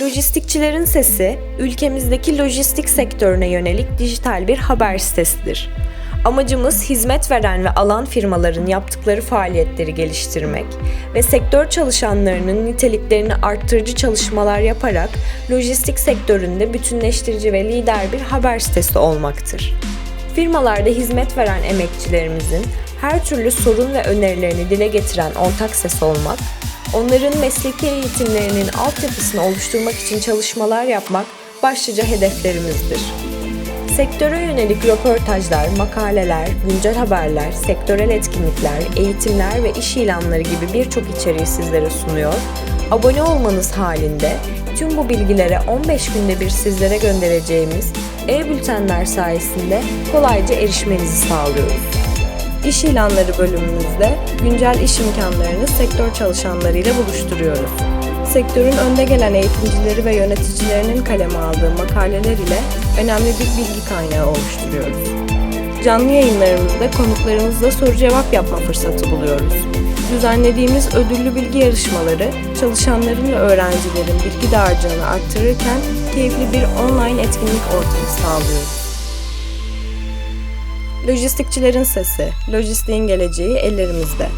Lojistikçilerin Sesi, ülkemizdeki lojistik sektörüne yönelik dijital bir haber sitesidir. Amacımız hizmet veren ve alan firmaların yaptıkları faaliyetleri geliştirmek ve sektör çalışanlarının niteliklerini arttırıcı çalışmalar yaparak lojistik sektöründe bütünleştirici ve lider bir haber sitesi olmaktır. Firmalarda hizmet veren emekçilerimizin her türlü sorun ve önerilerini dile getiren ortak ses olmak, onların mesleki eğitimlerinin altyapısını oluşturmak için çalışmalar yapmak başlıca hedeflerimizdir. Sektöre yönelik röportajlar, makaleler, güncel haberler, sektörel etkinlikler, eğitimler ve iş ilanları gibi birçok içeriği sizlere sunuyor. Abone olmanız halinde tüm bu bilgilere 15 günde bir sizlere göndereceğimiz e-bültenler sayesinde kolayca erişmenizi sağlıyoruz. İş ilanları bölümümüzde güncel iş imkanlarını sektör çalışanlarıyla buluşturuyoruz. Sektörün önde gelen eğitimcileri ve yöneticilerinin kaleme aldığı makaleler ile önemli bir bilgi kaynağı oluşturuyoruz. Canlı yayınlarımızda konuklarımızla soru cevap yapma fırsatı buluyoruz. Düzenlediğimiz ödüllü bilgi yarışmaları çalışanların ve öğrencilerin bilgi dağarcığını arttırırken keyifli bir online etkinlik ortamı sağlıyoruz. Lojistikçilerin sesi, lojistiğin geleceği ellerimizde.